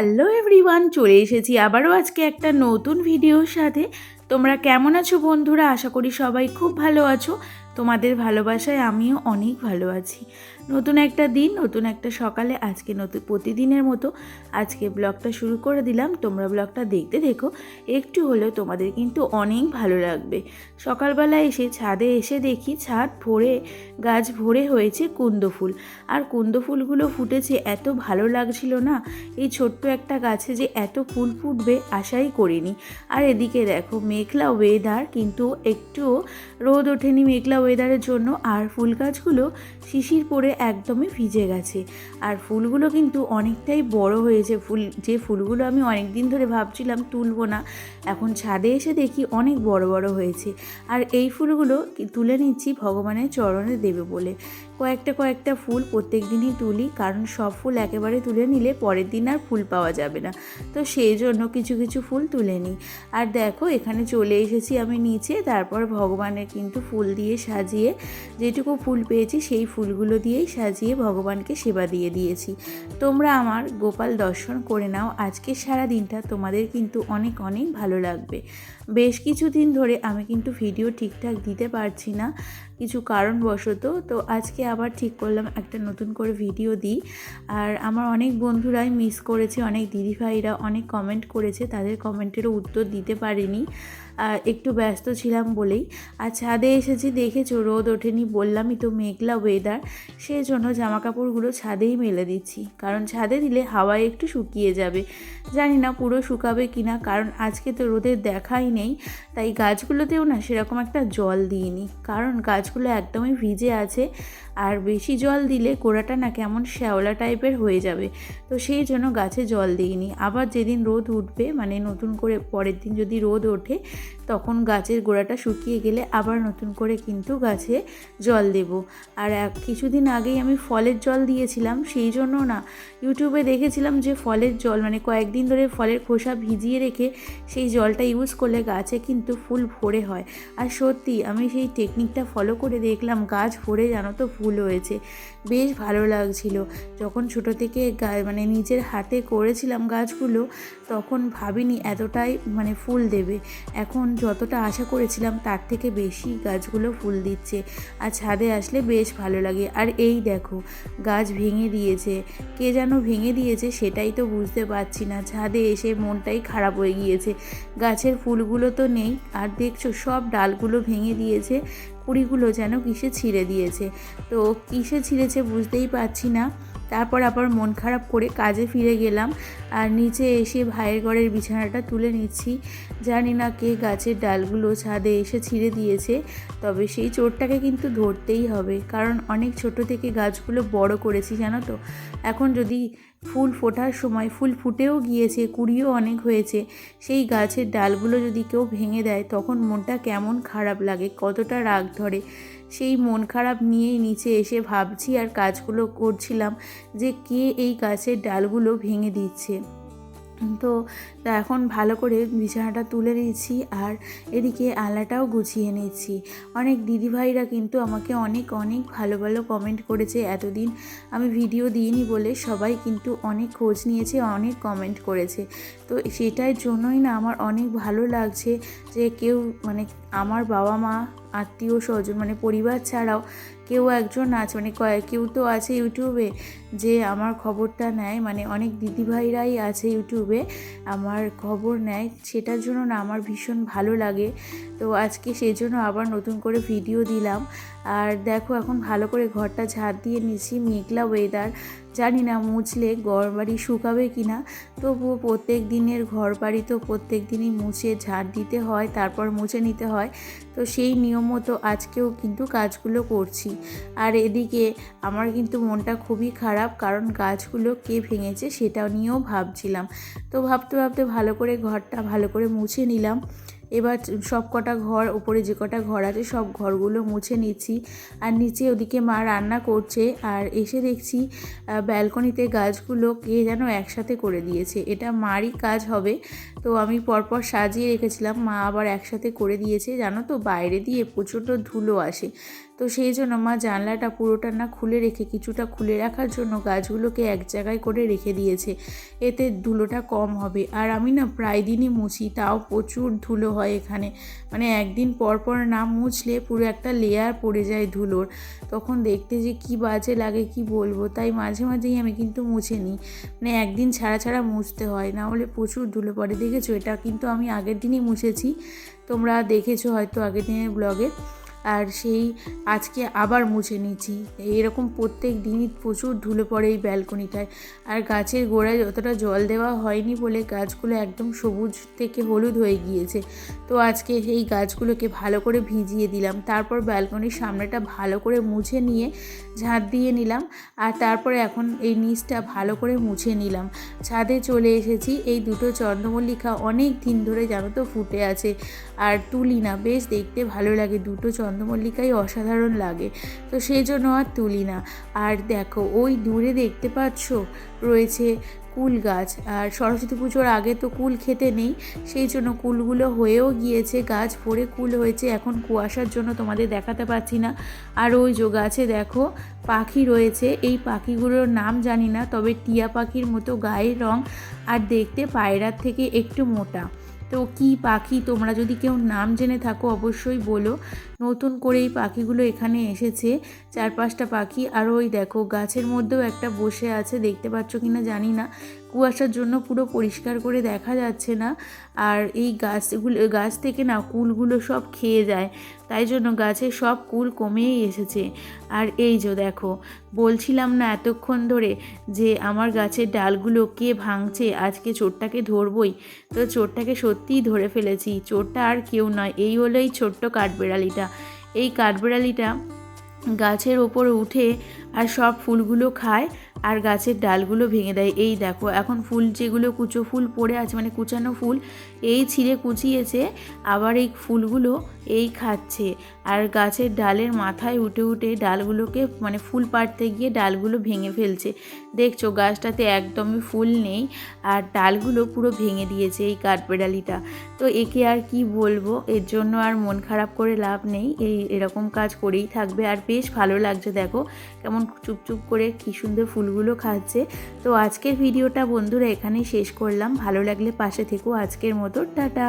Hello everyone, চলে এসেছি আবারও আজকে একটা নতুন ভিডিওর সাথে। তোমরা কেমন আছো বন্ধুরা? আশা করি সবাই খুব ভালো আছো। তোমাদের ভালোবাসায় আমিও অনেক ভালো আছি। নতুন একটা দিন, নতুন একটা সকালে আজকে নতুন প্রতিদিনের মতো আজকে ব্লগটা শুরু করে দিলাম। তোমরা ব্লগটা দেখতে দেখো। একটু হলেও তোমাদের কিন্তু অনেক ভালো লাগবে। সকালবেলা এসে ছাদে এসে দেখি ছাদ ভরে, গাছ ভরে হয়েছে কুন্দ ফুল। আর কুন্দ ফুলগুলো ফুটেছে, এত ভালো লাগছিল না? এই ছোট্ট একটা গাছে যে এত ফুল ফুটবে আশাই করিনি। আর এদিকে দেখো, মেঘলা ওয়েদার কিন্তু একটুও রোদ ওঠেনি, মেঘলা ওয়েদারের জন্য আর ফুল গাছগুলো শিশির পড়ে একদমই ভিজে গেছে। আর ফুলগুলো কিন্তু অনেকটাই বড় হয়েছে। ফুল, যে ফুলগুলো আমি অনেক দিন ধরে ভাবছিলাম তুলবো না, এখন ছাদে এসে দেখি অনেক বড় বড় হয়েছে। আর এই ফুলগুলো তুলে নিচ্ছি ভগবানের চরণে দেবে বলে। কয়েকটা কয়েকটা ফুল প্রত্যেক দিনই তুলি, কারণ সব ফুল একেবারে তুলে নিলে পরের দিন আর ফুল পাওয়া যাবে না। তো সেই জন্য কিছু কিছু ফুল তুলে নিই। আর দেখো, এখানে চলে এসেছি আমি নিচে, তারপর ভগবানের কিন্তু ফুল দিয়ে সাজিয়ে যেটুকু ফুল পেয়েছি সেই ফুলগুলো দিয়েই সাজিয়ে ভগবানকে সেবা দিয়ে দিয়েছি। তোমরা আমার গোপাল দর্শন করে নাও, আজকের সারা দিনটা তোমাদের কিন্তু অনেক অনেক ভালো লাগবে। বেশ কিছুদিন ধরে আমি কিন্তু ভিডিও ঠিকঠাক দিতে পারছি না। কিছু কারণবশত, তো আজকে আবার ঠিক করলাম একটা নতুন করে ভিডিও দিই। আর আমার অনেক বন্ধুরাই মিস করেছে, অনেক দিদিভাইরা অনেক কমেন্ট করেছে, তাদের কমেন্টেরও উত্তর দিতে পারিনি। একটু ব্যস্ত ছিলাম বলেই। আর ছাদে এসেছি, দেখেছ, রোদ ওঠেনি, বললামই তো মেঘলা ওয়েদার সেই জন্য জামা কাপড়গুলো ছাদেই মেলে দিচ্ছি। কারণ ছাদে দিলে হাওয়ায় একটু শুকিয়ে যাবে। জানি না পুরো শুকাবে কিনা, কারণ আজকে তো রোদের দেখাই নেই। তাই গাছগুলোতেও না সেরকম একটা জল দিইনি। কারণ গাছগুলো একদমই ভিজে আছে। আর বেশি জল দিলে গোড়াটা না কেমন শ্যাওলা টাইপের হয়ে যাবে। তো সেই জন্য গাছে জল দিইনি। আবার যেদিন রোদ উঠবে মানে নতুন করে পরের দিন যদি রোদ ওঠে, তখন গাছের গোড়াটা শুকিয়ে গেলে আবার নতুন করে কিন্তু গাছে জল দেব। আর কিছুদিন আগেই আমি ফলের জল দিয়েছিলাম, সেই জন্য না, ইউটিউবে দেখেছিলাম যে ফলের জল মানে কয়েকদিন ধরে ফলের খোসা ভিজিয়ে রেখে সেই জলটা ইউজ করলে গাছে কিন্তু ফুল ভরে হয়। আর সত্যি, আমি সেই টেকনিকটা ফলো করে দেখলাম, গাছ ভরে, জানো তো, ফুল হয়েছে। বেশ ভালো লাগছিল। যখন ছোটো থেকে মানে নিজের হাতে করেছিলাম গাছগুলো, তখন ভাবিনি এতটাই মানে ফুল দেবে। এখন যতটা আশা করেছিলাম, তার থেকে বেশি গাছগুলো ফুল দিচ্ছে। আর ছাদে আসলে বেশ ভালো লাগে। আর এই দেখো, গাছ ভেঙে দিয়েছে। কে যেন ভেঙে দিয়েছে সেটাই তো বুঝতে পারছি না। ছাদে এসে মনটাই খারাপ হয়ে গিয়েছে। গাছের ফুলগুলো তো নেই। আর দেখছ, সব ডালগুলো ভেঙে দিয়েছে। কুড়িগুলো যেন কিসে ছিঁড়ে দিয়েছে। তো কিসে ছিঁড়েছে বুঝতেই পারছি না। তারপর আবার মন খারাপ করে কাজে ফিরে গেলাম আর নিচে এসে ভাইয়ের ঘরের বিছানাটা তুলে নিচ্ছি। জানি না কে গাছের ডালগুলো ছাদে এসে ছিঁড়ে দিয়েছে, তবে সেই চোরটাকে কিন্তু ধরতেই হবে। কারণ অনেক ছোট থেকে গাছগুলো বড় করেছি, জানো তো? এখন যদি ফুল ফোটার সময় ফুল ফুটেও গিয়েছে, কুড়িও অনেক হয়েছে, সেই গাছের ডালগুলো যদি কেউ ভেঙে দেয়, তখন মনটা কেমন খারাপ লাগে, কতটা রাগ ধরে। সেই মন খারাপ নিয়েই নিচে এসে ভাবছি আর কাজগুলো করছিলাম যে কে এই গাছের ডালগুলো ভেঙে দিচ্ছে। তো তা এখন ভালো করে বিছানাটা তুলে নিয়েছি আর এদিকে আলাটাও গুছিয়ে নিয়েছি। অনেক দিদিভাইরা কিন্তু আমাকে অনেক অনেক ভালো ভালো কমেন্ট করেছে, এতদিন আমি ভিডিও দিইনি বলে সবাই কিন্তু অনেক খোঁজ নিয়েছে, অনেক কমেন্ট করেছে। তো সেটার জন্যই না আমার অনেক ভালো লাগছে যে কেউ মানে আমার বাবা মা, আত্মীয় স্বজন মানে পরিবার ছাড়াও কেউ একজন আছে মানে কেউ তো আছে ইউটিউবে যে আমার খবরটা নেয়। মানে অনেক দিদিভাইরাই আছে ইউটিউবে আমার খবর নেয়, সেটার জন্য না আমার ভীষণ ভালো লাগে। তো আজকে সেই জন্য আবার নতুন করে ভিডিও দিলাম। আর দেখো এখন ভালো করে ঘরটা ঝাড় দিয়ে নিচ্ছি মেঘলা ওয়েদার জানি না মুছলে ঘর বাড়ি শুকাবে কি না। তবুও প্রত্যেক দিনের ঘর বাড়ি তো প্রত্যেক দিনই মুছে ঝাড় দিতে হয়, তারপর মুছে নিতে হয়। তো সেই নিয়ম মতো আজকেও কিন্তু কাজগুলো করছি। আর এদিকে আমার কিন্তু মনটা খুবই খারাপ, কারণ গাছগুলো কে ভেঙেছে সেটা নিয়েও ভাবছিলাম। তো ভাবতে ভাবতে ভালো করে ঘরটা ভালো করে মুছে নিলাম। এবার সব কটা ঘর ওপরে যে কটা ঘর আছে, সব ঘরগুলো মুছে নিচ্ছি। আর নিচে ওদিকে মা রান্না করছে আর এসে দেখছি ব্যালকনিতে গাছগুলো কে যেন একসাথে করে দিয়েছে। এটা মারই কাজ হবে। তো আমি পরপর সাজিয়ে রেখেছিলাম। মা আবার একসাথে করে দিয়েছে, জানো তো? বাইরে দিয়ে প্রচণ্ড ধুলো আসে। তো সেই জন্য মা জানলাটা পুরোটা না খুলে রেখে, কিছুটা খুলে রাখার জন্য গাছগুলোকে এক জায়গায় করে রেখে দিয়েছে। এতে ধুলোটা কম হবে। আর আমি না প্রায় দিনই মুছি, তাও প্রচুর ধুলো হয় এখানে। মানে একদিন পর পর না মুছলে পুরো একটা লেয়ার পড়ে যায় ধুলোর। তখন দেখতে যে কি বাজে লাগে, কি বলব? তাই মাঝে মাঝেই আমি কিন্তু মুছে নিই। মানে একদিন ছাড়া ছাড়া মুছতে হয়, না হলে প্রচুর ধুলো পড়ে। দেখেছ এটা কিন্তু আমি আগের দিনই মুছেছি। তোমরা দেখেছ হয়তো আগের দিনের ব্লগে আর সেই আজকে আবার মুছে নিচ্ছি এরকম প্রত্যেক দিনই প্রচুর ধুলো পড়ে এই ব্যালকনিটায়। আর গাছের গোড়ায় যতটা জল দেওয়া হয়নি বলে গাছগুলো একদম সবুজ থেকে হলুদ হয়ে গিয়েছে। তো আজকে সেই গাছগুলোকে ভালো করে ভিজিয়ে দিলাম। তারপর ব্যালকনির সামনেটা ভালো করে মুছে নিয়ে ঝাঁট দিয়ে নিলাম। আর তারপরে এখন এই নিচটা ভালো করে মুছে নিলাম। ছাদে চলে এসেছি। এই দুটো চন্দ্রমল্লিকা অনেক দিন ধরে জানো তো ফুটে আছে। আর তুলি না, বেশ দেখতে ভালো লাগে দুটো চন্দ্রমল্লিকাই অসাধারণ লাগে। তো সেই জন্য আর তুলি না। আর দেখো, ওই দূরে দেখতে পাচ্ছ? রয়েছে কুল গাছ। আর সরস্বতী পুজোর আগে তো কুল খেতে নেই। সেই জন্য কুলগুলো হয়েও গিয়েছে। গাছ ভরে কুল হয়েছে। এখন কুয়াশার জন্য তোমাদের দেখাতে পাচ্ছি না। আর ওই যে গাছে দেখো, পাখি রয়েছে। এই পাখিগুলোর নাম জানি না, তবে টিয়া পাখির মতো গায়ের রং। আর দেখতে পায়রার থেকে একটু মোটা। তো কি পাখি? তোমরা যদি কেউ নাম জেনে থাকো, অবশ্যই বলো। নতুন করে এই পাখিগুলো এখানে এসেছে চার পাঁচটা পাখি। আর ওই দেখো, গাছের মধ্যেও একটা বসে আছে, দেখতে পাচ্ছ কি না জানি না। কুয়াশার জন্য পুরো পরিষ্কার করে দেখা যাচ্ছে না। আর এই গাছগুলো গাছ থেকে না কুলগুলো সব খেয়ে যায়। তাই জন্য গাছের সব কুল কমেই এসেছে। আর এই যে দেখো, বলছিলাম না এতক্ষণ ধরে যে আমার গাছের ডালগুলো কে ভাঙছে? আজকে চোরটাকে ধরবই। তো চোরটাকে সত্যিই ধরে ফেলেছি। চোরটা আর কেউ নয়। এই হলো এই ছোট্ট কাঠবেড়ালিটা। এই কাঠবেড়ালিটা গাছের ওপর উঠে আর সব ফুলগুলো খায় আর গাছের ডালগুলো ভেঙে দেয়। এই দেখো, এখন ফুল যেগুলো কুচো ফুল পড়ে আছে মানে কুচানো ফুল, এই ছিঁড়ে কুচিয়েছে, আবার এই ফুলগুলো এই খাচ্ছে। আর গাছের ডালের মাথায় উঠে উঠে ডালগুলোকে মানে ফুল পাড়তে গিয়ে ডালগুলো ভেঙে ফেলছে। দেখছ, গাছটাতে একদমই ফুল নেই আর ডালগুলো পুরো ভেঙে দিয়েছে এই কাঠবেড়ালিটা তো একে আর কি বলব, এর জন্য আর মন খারাপ করে লাভ নেই। এই এরকম কাজ করেই থাকবে। আর বেশ ভালো লাগছে, দেখো কেমন চুপচুপ করে কী সুন্দর ফুলগুলো খাচ্ছে। তো আজকের ভিডিওটা বন্ধুরা এখানেই শেষ করলাম। ভালো লাগলে পাশে থেকো। আজকের মতো, টাটা।